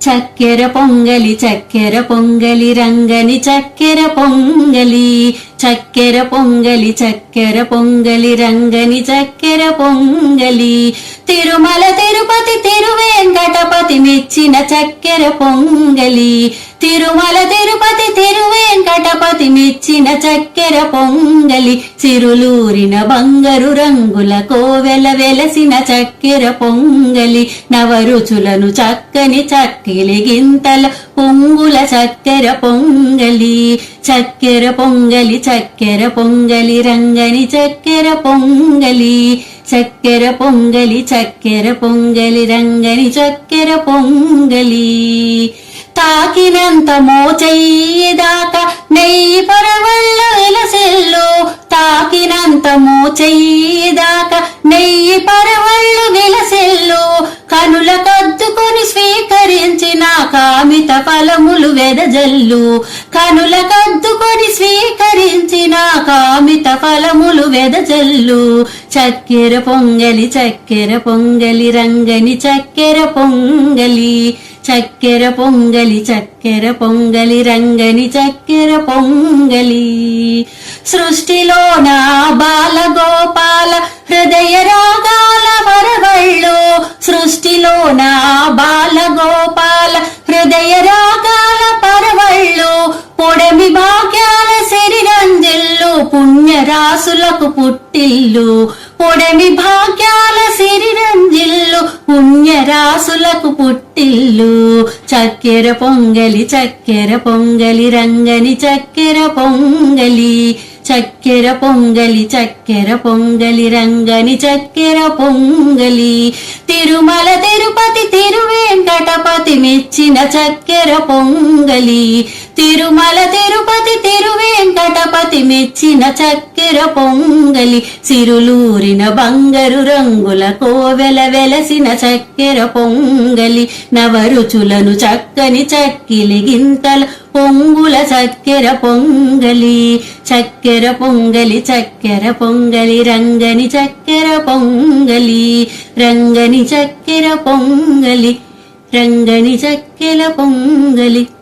చక్కెర పొంగలి చక్కెర పొంగలి రంగని చక్కెర పొంగలి. చక్కెర పొంగలి చక్కెర పొంగలి రంగని చక్కెర పొంగలి. తిరుమల తిరుపతి తిరువేంకటపతి మెచ్చిన చక్కెర పొంగలి. తిరుమల తిరుపతి తిరువే తెచ్చిన చక్కెర పొంగలి సిరులూరిన బంగారు రంగుల కోవెల వెలసిన చక్కెర పొంగలి నవరుచులను చక్కని చక్కిలి గింతల పొంగుల చక్కెర పొంగలి. చక్కెర పొంగలి చక్కెర పొంగలి రంగని చక్కెర పొంగలి. చక్కెర పొంగలి చక్కెర పొంగలి రంగని చక్కెర పొంగలి. తాకినంత మోచెయ్యేదాకా నెయ్యి చెయ్యిదాక నెయ్యి పరవళ్ళు విలసెల్లు కనుల కద్దుకొని స్వీకరించిన కామిత ఫలములు వెదజల్లు. కనుల కద్దుకొని స్వీకరించిన కామిత ఫలములు వెదజల్లు. చక్కెర పొంగలి చక్కెర పొంగలి రంగని చక్కెర పొంగలి. చక్కెర పొంగలి చక్కెర పొంగలి రంగని చక్కెర పొంగలి. సృష్టిలో నా బాల గోపాల హృదయ రోగాల వరవళ్ళు సృష్టిలో నా బాల గోపాల హృదయ రోగాల పరవళ్ళు. పొడమి భాగ్యాల శరీరంజిల్లు పుణ్యరాసులకు పుట్టిల్లు. పొడమి భాగ్యాల చక్కెర పొంగలి చక్కెర పొంగలి రంగని చక్కెర పొంగలి. చక్కెర పొంగలి చక్కెర పొంగలి రంగని చక్కెర పొంగలి. తిరుమల తిరుపతి తిరువేంకటపతి మెచ్చిన చక్కెర పొంగలి. తిరుమల తిరుపతి తిరువేంకటపతి మెచ్చిన చక్కెర పొంగలి సిరులూరిన బంగరు రంగుల కోవెల వెలసిన చక్కెర పొంగలి నవరుచులను చక్కని చక్కిలి గింతల పొంగుల చక్కెర పొంగలి చక్కెర పొంగలి చక్కెర పొంగలి రంగని చక్కెర పొంగలి రంగని చక్కెర పొంగలి రంగని చక్కెర పొంగలి.